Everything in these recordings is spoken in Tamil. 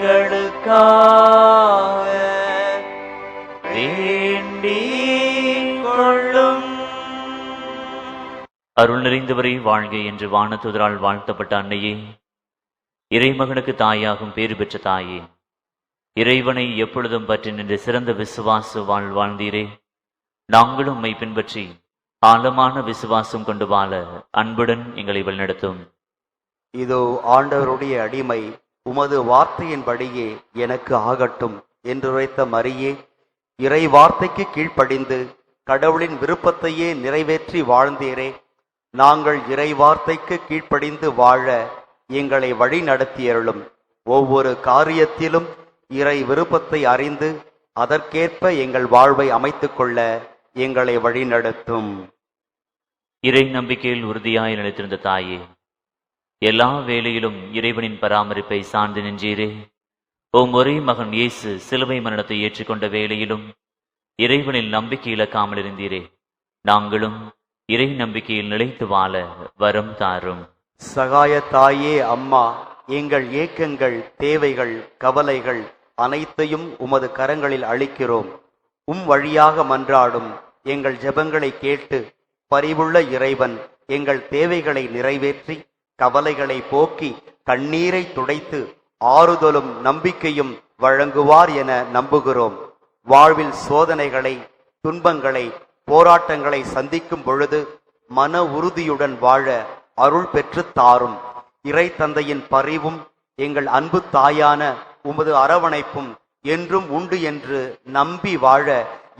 வேண்டிக் கொள்ளும். அருள் நிறைந்தவரை வாழ்க என்று வானத்துதரால் வாழ்த்தப்பட்ட அன்னையே. இறைமகனுக்கு தாயாகும் பேறு பெற்ற தாயே. இறைவனை எப்பொழுதும் பற்றி நின்று சிறந்த விசுவாச வாழ் வாழ்ந்தீரே. நாங்களும் உம்மை பின்பற்றி ஆழமான விசுவாசம் கொண்டு வாழ அன்புடன் எங்களை வழிநடத்தும். இதோ ஆண்டவருடைய அடிமை உமது வார்த்தையின்படியே எனக்கு ஆகட்டும் என்றுரைத்த மரியே இறை வார்த்தைக்கு கீழ்ப்படிந்து கடவுளின் விருப்பத்தையே நிறைவேற்றி வாழ்ந்தீரே. நாங்கள் இறை வார்த்தைக்கு கீழ்ப்படிந்து வாழ எங்களை வழி நடத்தியருளும். ஒவ்வொரு காரியத்திலும் இறை விருப்பத்தை அறிந்து அதற்கேற்ப எங்கள் வாழ்வை அமைத்துக் கொள்ள எங்களை வழிநடத்தும். இறை நம்பிக்கையில் உறுதியாய் நிலைத்திருந்த தாயே எல்லா வேளையிலும் இறைவனின் பராமரிப்பை சார்ந்து நின்றீரே உம் ஒரே மகன் இயேசு சிலுவை மரணத்தை ஏற்றுக்கொண்ட வேளையிலும் இறைவனில் நம்பிக்கை இழக்காமல் இருந்தீரே. நாங்களும் இறை நம்பிக்கையில் நிலைத்து வாழ வரம் தாரும். சகாய தாயே அம்மா எங்கள் ஏக்கங்கள் தேவைகள் கவலைகள் அனைத்தையும் உமது கரங்களில் அளிக்கிறோம். உம் வழியாக மன்றாடும் எங்கள் ஜெபங்களை கேட்டு பரிவுள்ள இறைவன் எங்கள் தேவைகளை நிறைவேற்றி கவலைகளை போக்கி கண்ணீரை துடைத்து ஆறுதலும் நம்பிக்கையும் வழங்குவார் என நம்புகிறோம். வாழ்வில் சோதனைகளை துன்பங்களை போராட்டங்களை சந்திக்கும் பொழுது மன உறுதியுடன் வாழ அருள் பெற்று தாரும். இறை தந்தையின் பரிவும் எங்கள் அன்பு தாயான உமது அரவணைப்பும் என்றும் உண்டு என்று நம்பி வாழ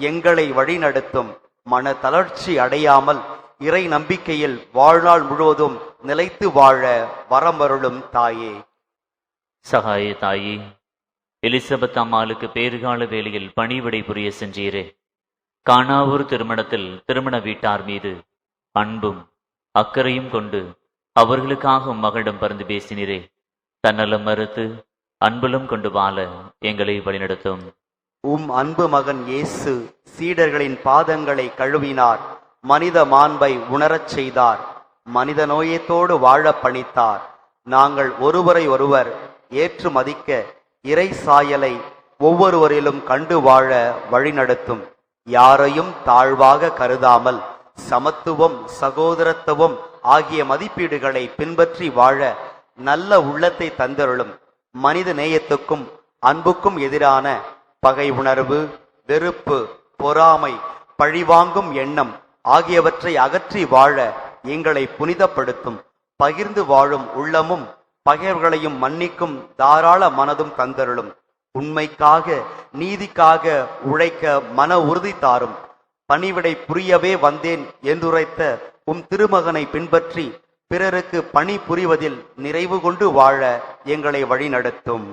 எங்களை வழிநடத்தும். மன தளர்ச்சி அடையாமல் இறை நம்பிக்கையில் வாழ்நாள் முழுவதும் நிலைத்து வாழ வரமருளும் தாயே. சகாய தாயே எலிசபெத் அம்மாளுக்கு பேறுகால வேளையில் பணிவிடை புரிய சென்றீரே. காணாவூர் திருமணத்தில் திருமண வீட்டார் மீது அன்பும் அக்கறையும் கொண்டு அவர்களுக்காக மகளிடம் பரிந்து பேசினீரே. தன்னலம் மறுத்து அன்புலம் கொண்டு வாழ எங்களை வழிநடத்தும். உம் அன்பு மகன் இயேசு சீடர்களின் பாதங்களை கழுவினார். மனித மாண்பை உணரச் செய்தார். மனித நோயத்தோடு வாழ பணித்தார். நாங்கள் ஒருவரை ஒருவர் ஏற்று மதிக்க இறை சாயலை ஒவ்வொருவரிலும் கண்டு வாழ வழிநடத்தும். யாரையும் தாழ்வாக கருதாமல் சமத்துவம் சகோதரத்துவம் ஆகிய மதிப்பீடுகளை பின்பற்றி வாழ நல்ல உள்ளத்தை தந்தருளும். மனித நேயத்துக்கும் அன்புக்கும் எதிரான பகை உணர்வு வெறுப்பு பொறாமை பழிவாங்கும் எண்ணம் ஆகியவற்றை அகற்றி வாழ எங்களை புனிதப்படுத்தும். பகிர்ந்து வாழும் உள்ளமும் பகைவர்களையும் மன்னிக்கும் தாராள மனதும் தந்தருளும். உண்மைக்காக நீதிக்காக உழைக்க மன உறுதி தாரும். பணிவிடை புரியவே வந்தேன் என்றுரைத்த உம் திருமகனை பின்பற்றி பிறருக்கு பணி புரிவதில் நிறைவு கொண்டு வாழ எங்களை வழிநடத்தும்.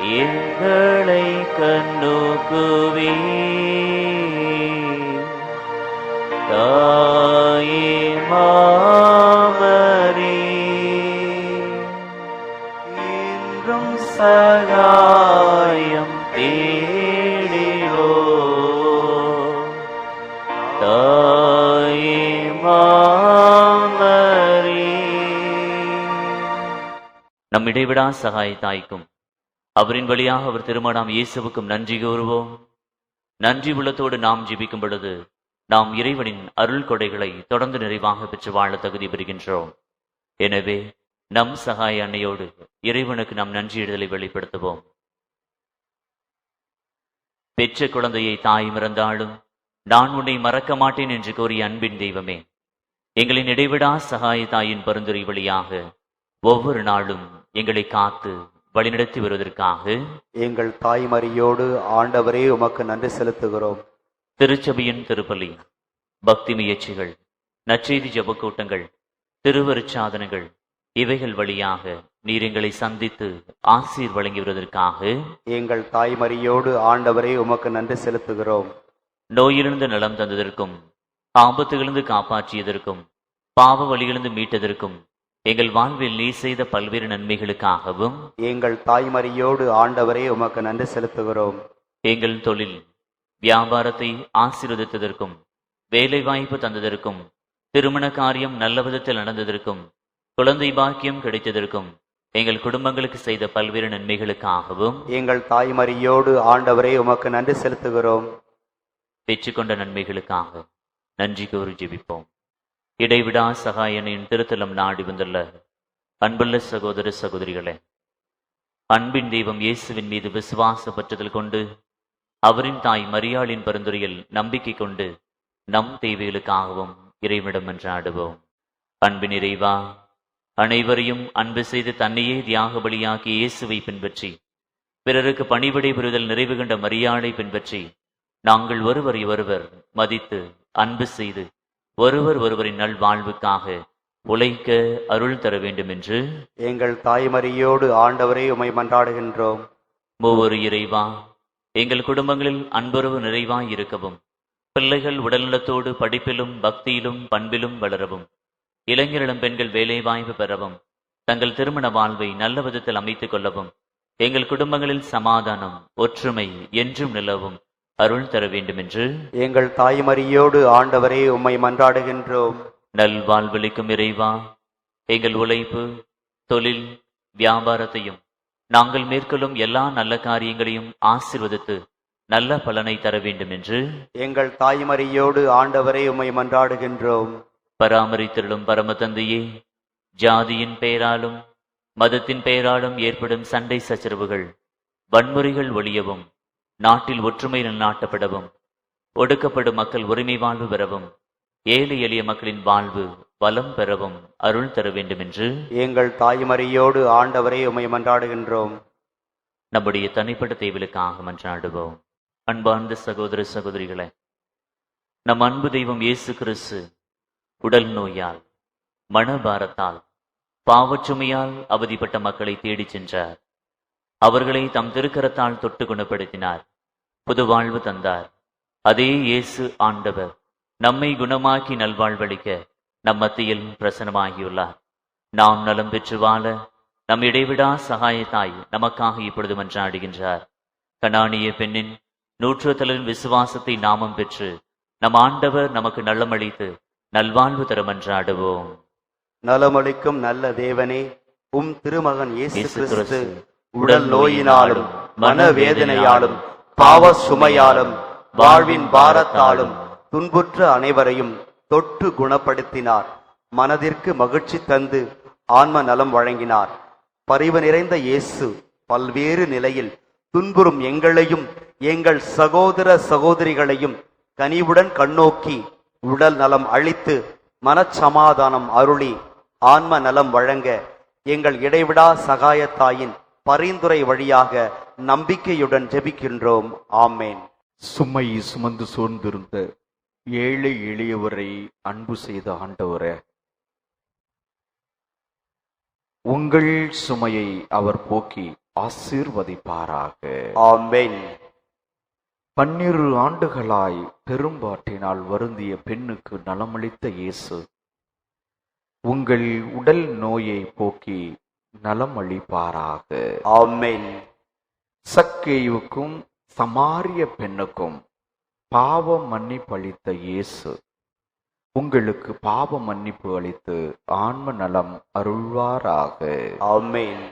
எங்களை கண்ணோக்குவே தாயே மாமரே இன்றும் சகாயம் தேடினோ தாயே மாமரே. நம் இடைவிடா சகாய தாய்க்கும் அவரின் வழியாக அவர் திருமணம் இயேசுவுக்கும் நன்றி கூறுவோம். நன்றி உள்ளத்தோடு நாம் ஜெபிக்கும் பொழுது நாம் இறைவனின் அருள் கொடைகளை தொடர்ந்து நிறைவாக பெற்று வாழ தகுதி பெறுகின்றோம். எனவே நம் சகாய அன்னையோடு இறைவனுக்கு நாம் நன்றியிடுதலை வெளிப்படுத்துவோம். பெற்ற குழந்தையை தாய் மறந்தாலும் நான் உன்னை மறக்க மாட்டேன் என்று கூறிய அன்பின் தெய்வமே எங்களின் இடைவிடா சகாய தாயின் பரிந்துரை வழியாக ஒவ்வொரு நாளும் எங்களை காத்து வழிநடத்தி வருவதற்காக எங்கள் தாய்மறியோடு ஆண்டவரே உமக்கு நன்றி செலுத்துகிறோம். திருச்சபையின் திருப்பலி பக்தி முயற்சிகள் நற்செய்தி ஜெபக்கூட்டங்கள் திருவருட்சாதனங்கள் இவைகள் வழியாக நீர் சந்தித்து ஆசீர் வழங்கி வருவதற்காக எங்கள் தாய்மறியோடு ஆண்டவரே உமக்கு நன்றி செலுத்துகிறோம். நோயிலிருந்து நலம் தந்ததற்கும் ஆபத்துகளிலிருந்து காப்பாற்றியதற்கும் பாவ வழிகளிலிருந்து மீட்டதற்கும் எங்கள் வாழ்வில் நீ செய்த பல்வேறு நன்மைகளுக்காகவும் எங்கள் தாய்மறியோடு ஆண்டவரே உமக்கு நன்றி செலுத்துகிறோம். எங்கள் தொழில் வியாபாரத்தை ஆசீர்வதித்ததற்கும் வேலை வாய்ப்பு தந்ததற்கும் திருமண காரியம் நல்ல விதத்தில் நடந்ததற்கும் குழந்தை பாக்கியம் கிடைத்ததற்கும் எங்கள் குடும்பங்களுக்கு செய்த பல்வேறு நன்மைகளுக்காகவும் எங்கள் தாய்மறியோடு ஆண்டவரே உமக்கு நன்றி செலுத்துகிறோம். பெற்றுக்கொண்ட நன்மைகளுக்காக நன்றி கூறி ஜெபிப்போம். இடைவிடா சகாயனின் திருத்தலம் நாடி வந்துள்ள அன்புள்ள சகோதர சகோதரிகளே அன்பின் தெய்வம் இயேசுவின் மீது விசுவாச பற்றுதல் கொண்டு அவரின் தாய் மரியாளின் பரிந்துரையில் நம்பிக்கை கொண்டு நம் தேவைகளுக்காகவும் இறைவிடம் என்றாடுவோம் அன்பின் இறைவா அனைவரையும் அன்பு செய்து தன்னையே தியாக பலியாக்கி இயேசுவை பின்பற்றி பிறருக்கு பணிவிடை புரிதல் நிறைவு கண்ட மரியாதை பின்பற்றி நாங்கள் ஒருவரை ஒருவர் மதித்து அன்பு செய்து ஒருவர் ஒருவரின் நல்வாழ்வுக்காக உழைக்க அருள் தர வேண்டும் என்று எங்கள் தாய்மறியோடு ஆண்டவரே உமை மன்றாடுகின்றோம். ஒவ்வொரு இறைவா எங்கள் குடும்பங்களில் அன்புறவு நிறைவாய் இருக்கவும் பிள்ளைகள் உடல்நலத்தோடு படிப்பிலும் பக்தியிலும் பண்பிலும் வளரவும் இளைஞரிடம் பெண்கள் வேலைவாய்ப்பு பெறவும் தங்கள் திருமண வாழ்வை நல்ல விதத்தில் அமைத்துக் கொள்ளவும் எங்கள் குடும்பங்களில் சமாதானம் ஒற்றுமை என்றும் நிலவும். அருள் தர வேண்டும் என்று எங்கள் தாய்மறியோடு ஆண்டவரே உம்மை மன்றாடுகின்றோம். நல்வாழ்வளிக்கும் இறைவா எங்கள் உழைப்பு தொழில் வியாபாரத்தையும் நாங்கள் மேற்கொள்ளும் எல்லா நல்ல காரியங்களையும் ஆசீர்வதித்து நல்ல பலனை தர வேண்டும் என்று எங்கள் தாய்மறியோடு ஆண்டவரே உம்மை மன்றாடுகின்றோம். பராமரித்திருளும் பரமதந்தையே ஜாதியின் பெயராலும் மதத்தின் பெயராலும் ஏற்படும் சண்டை சச்சரவுகள் வன்முறைகள் ஒழியவும் நாட்டில் ஒற்றுமை நிலைநாட்டப்படவும் ஒடுக்கப்படும் மக்கள் உரிமை வாழ்வு பெறவும் ஏழை எளிய மக்களின் வாழ்வு வளம் பெறவும் அருள் தர வேண்டும் என்று எங்கள் தாய்மறியோடு ஆண்டவரே உம்மை மன்றாடுகின்றோம். நம்முடைய தனிப்பட்ட தேவைகளுக்காக மன்றாடுவோம். அன்பார்ந்த சகோதர சகோதரிகளே நம் அன்பு தெய்வம் இயேசு கிறிஸ்து உடல் நோயால் மனபாரத்தால் பாவச்சுமையால் அவதிப்பட்ட மக்களை தேடிச் சென்றார். அவர்களை தம் திருக்கரத்தால் தொட்டு குணப்படுத்தினார். புது வாழ்வு தந்தார். அதே இயேசு ஆண்டவர் நம்மை குணமாக்கி நல்வாழ்வளிக்க நம் மத்தியில் பிரசனமாகியுள்ளார் நாம் நலம் பெற்று வாழ நம் இடைவிடா சகாயத்தாய் நமக்காக இப்பொழுது மன்றாடுகின்றார். கனானிய பெண்ணின் நூற்றுத்தலின் விசுவாசத்தை நாமம் பெற்று நம் ஆண்டவர் நமக்கு நலமளித்து நல்வாழ்வு தர மன்றாடுவோம். நலமளிக்கும் நல்ல தேவனே உம் திருமகன் இயேசு கிறிஸ்து உடல் நோயினாலும் மனவேதனையாலும் பாவ சுமையாலும் வாழ்வின் பாரத்தாலும் துன்புற்ற அனைவரையும் தொட்டு குணப்படுத்தினார். மனதிற்கு மகிழ்ச்சி தந்து ஆன்ம நலம் வழங்கினார். பரிவு நிறைந்த இயேசு பல்வேறு நிலையில் துன்புறும் எங்களையும் எங்கள் சகோதர சகோதரிகளையும் கனிவுடன் கண்ணோக்கி உடல் நலம் அளித்து மனச்சமாதானம் அருளி ஆன்ம நலம் வழங்க எங்கள் இடைவிடா சகாயத்தாயின் பரிந்துரை வழியாக நம்பிக்கையுடன் ஜெபிக்கின்றோம். ஆமேன். சுமை சுமந்து சோர்ந்திருந்த ஏழை எளியவரை அன்பு செய்த ஆண்டவரே உங்கள் சுமையை அவர் போக்கி ஆசீர்வதிப்பாராக. ஆமேன். பன்னிரு ஆண்டுகளாய் பெரும்பாட்டினால் வருந்திய பெண்ணுக்கு நலமளித்த இயேசு உங்கள் உடல் நோயை போக்கி நலமளிப்பாராக. ஆமேன். சக்கேயுக்கும் சமாரிய பெண்ணுக்கும் பாவ மன்னிப்பு அளித்த இயேசு உங்களுக்கு பாவ மன்னிப்பு அளித்து ஆன்ம நலம் அருள்வாராக. ஆமேன்.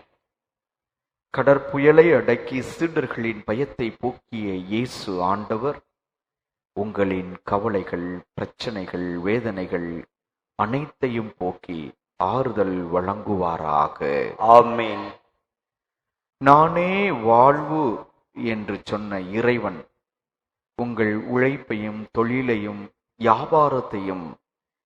கடற்புயலை அடக்கி சீடர்களின் பயத்தை போக்கிய இயேசு ஆண்டவர் உங்களின் கவலைகள் பிரச்சனைகள் வேதனைகள் அனைத்தையும் போக்கி ஆறுதல் வழங்குவாராக. ஆமேன். நானே வாழ்வு என்று சொன்ன இறைவன் உங்கள் உழைப்பையும் தொழிலையும் வியாபாரத்தையும்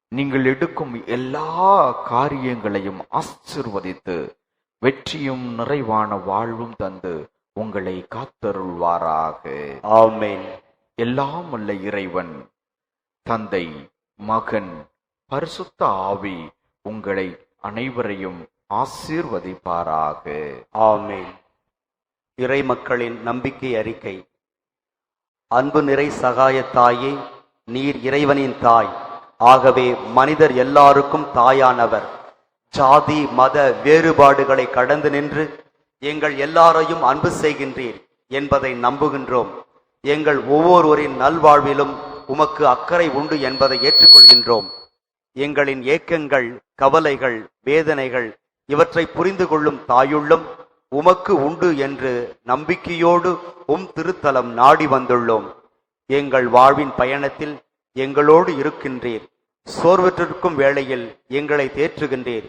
நீங்கள் எடுக்கும் எல்லா காரியங்களையும் ஆசிர்வதித்து வெற்றியும் நிறைவான வாழ்வும் தந்து உங்களை காத்தருள்வாராக. ஆமென். எல்லாம் வல்ல இறைவன் தந்தை மகன் பரிசுத்த ஆவி உங்களை அனைவரையும் ஆசீர்வதிப்பாராக. ஆமேன். இறை மக்களின் நம்பிக்கை அறிக்கை. அன்பு நிறை சகாய தாயே நீர் இறைவனின் தாய். ஆகவே மனிதர் எல்லாருக்கும் தாயானவர். ஜாதி மத வேறுபாடுகளை கடந்து நின்று எங்கள் எல்லாரையும் அன்பு செய்கின்றீர் என்பதை நம்புகின்றோம். எங்கள் ஒவ்வொருவரின் நல்வாழ்விலும் உமக்கு அக்கறை உண்டு என்பதை ஏற்றுக்கொள்கின்றோம். எங்களின் ஏக்கங்கள் கவலைகள் வேதனைகள் இவற்றை புரிந்து கொள்ளும் தாயுள்ளம் உமக்கு உண்டு என்று நம்பிக்கையோடு உம் திருத்தலம் நாடி வந்துள்ளோம். எங்கள் வாழ்வின் பயணத்தில் எங்களோடு இருக்கின்றீர். சோர்வற்றிருக்கும் வேளையில் எங்களை தேற்றுகின்றீர்.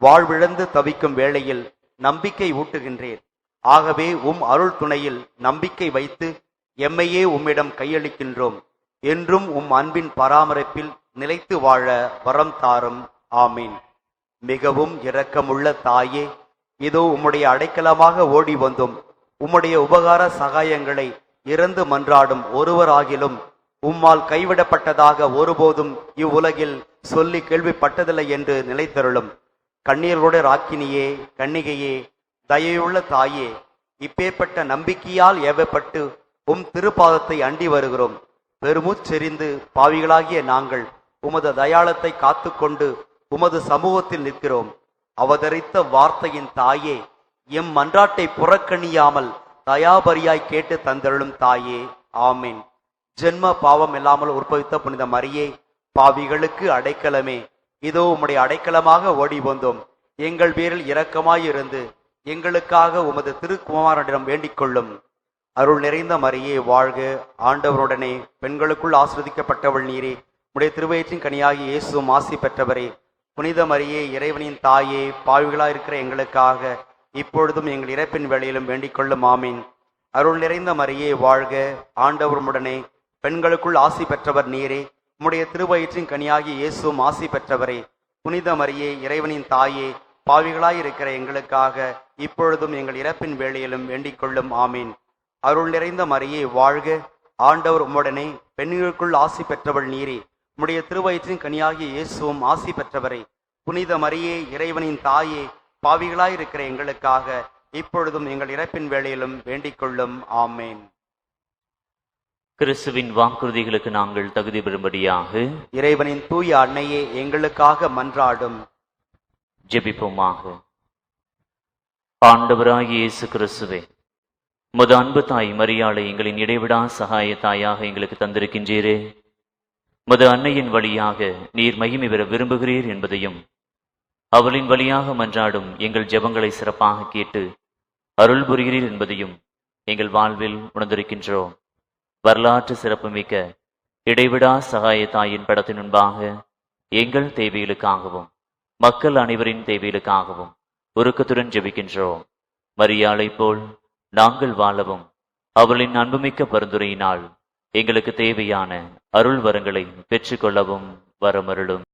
வாழ்விழந்து தவிக்கும் வேளையில் நம்பிக்கை ஊட்டுகின்றீர். ஆகவே உம் அருள் துணையில் நம்பிக்கை வைத்து எம்மையே உம்மிடம் கையளிக்கின்றோம். என்றும் உம் அன்பின் பராமரிப்பில் நிலைத்து வாழ வரம் தாரும். ஆமீன். மிகவும் இரக்கமுள்ள தாயே இதோ உம்முடைய அடைக்கலமாக ஓடி வந்தோம். உம்முடைய உபகார சகாயங்களை இறந்து மன்றாடும் ஒருவராகிலும் உம்மால் கைவிடப்பட்டதாக ஒருபோதும் இவ்வுலகில் சொல்லி கேள்விப்பட்டதில்லை என்று நிலைத்தருளும். கண்ணீரோட ராக்கினியே கண்ணிகையே தயையுள்ள தாயே இப்பேற்பட்ட நம்பிக்கையால் ஏவப்பட்டு உம் திருப்பாதத்தை அண்டி வருகிறோம். பெருமுச்செறிந்து பாவிகளாகிய நாங்கள் உமது தயாளத்தை காத்துக்கொண்டு உமது சமூகத்தில் நிற்கிறோம். அவதரித்த வார்த்தையின் தாயே எம் மன்றாட்டை புறக்கணியாமல் தயாபரியாய் கேட்டு தந்தருளும் தாயே. ஆமீன். ஜென்ம பாவம் இல்லாமல் உற்பவித்த புனித மரியே பாவிகளுக்கு அடைக்கலமே. இதோ உம்முடைய அடைக்கலமாக ஓடி வந்தோம். எங்கள் பேரில் இரக்கமாயிருந்து எங்களுக்காக உமது திருக்குமாரனிடம் வேண்டிக் கொள்ளும் அருள் நிறைந்த மரியே வாழ்க. ஆண்டவருடனே பெண்களுக்குள் ஆஸ்வதிக்கப்பட்டவள் நீரே. உடைய திருவயிற்றின் கனியாகி இயேசுவும் ஆசி பெற்றவரே புனித மரியே இறைவனின் தாயே பாவிகளாக இருக்கிற எங்களுக்காக இப்பொழுதும் எங்கள் இறப்பின் வேளையிலும் வேண்டிக் கொள்ளும் ஆமீன். அருள் நிறைந்த மரியே வாழ்க ஆண்டவருமுடனே. பெண்களுக்குள் ஆசி பெற்றவர் நீரே உம்முடைய திருவயிற்றின் கனியாகி இயேசுவும் ஆசி பெற்றவரே புனித மரியே இறைவனின் தாயே பாவிகளாய் இருக்கிற எங்களுக்காக இப்பொழுதும் எங்கள் இறப்பின் வேளையிலும் வேண்டிக் கொள்ளும் ஆமீன். அருள் நிறைந்த மரியே வாழ்க ஆண்டவர் உம்முடனே. பெண்களுக்குள் ஆசி பெற்றவள் நீரே உம்முடைய திருவயிற்றின் கனியாகிய இயேசுவும் ஆசி பெற்றவரே புனித மரியே இறைவனின் தாயே பாவிகளாய் இருக்கிற எங்களுக்காக இப்பொழுதும் எங்கள் இறப்பின் வேளையிலும் வேண்டிக் கொள்ளும் ஆமேன். கிறிஸ்துவின் வாக்குறுதிகளுக்கு நாங்கள் தகுதி பெறும்படியாக இறைவனின் தூய அன்னையே எங்களுக்காக மன்றாடும். ஜெபிப்போமாக. ஆண்டவராகிய இயேசு கிறிஸ்துவே முத அன்பு தாய் மரியாளை எங்களின் இடைவிடா சகாய தாயாக எங்களுக்கு தந்திருக்கின்றீரே. மது அன்னையின் வழியாக நீர் மகிமை பெற விரும்புகிறீர் என்பதையும் அவளின் வழியாக மன்றாடும் எங்கள் ஜெபங்களை சிறப்பாக கேட்டு அருள் புரிகிறீர் என்பதையும் எங்கள் வாழ்வில் உணர்ந்திருக்கின்றோம். வரலாற்று சிறப்புமிக்க இடைவிடா சகாய தாயின் படத்தின் முன்பாக எங்கள் தேவைகளுக்காகவும் மக்கள் அனைவரின் தேவைகளுக்காகவும் உருக்கத்துடன் ஜெபிக்கின்றோம். மரியாளை போல் நாங்கள் வாழவும் அவளின் அன்புமிக்க பரிந்துரையினால் எங்களுக்கு தேவையான அருள் வரங்களை பெற்றுக்கொள்ளவும் வரமருளும்.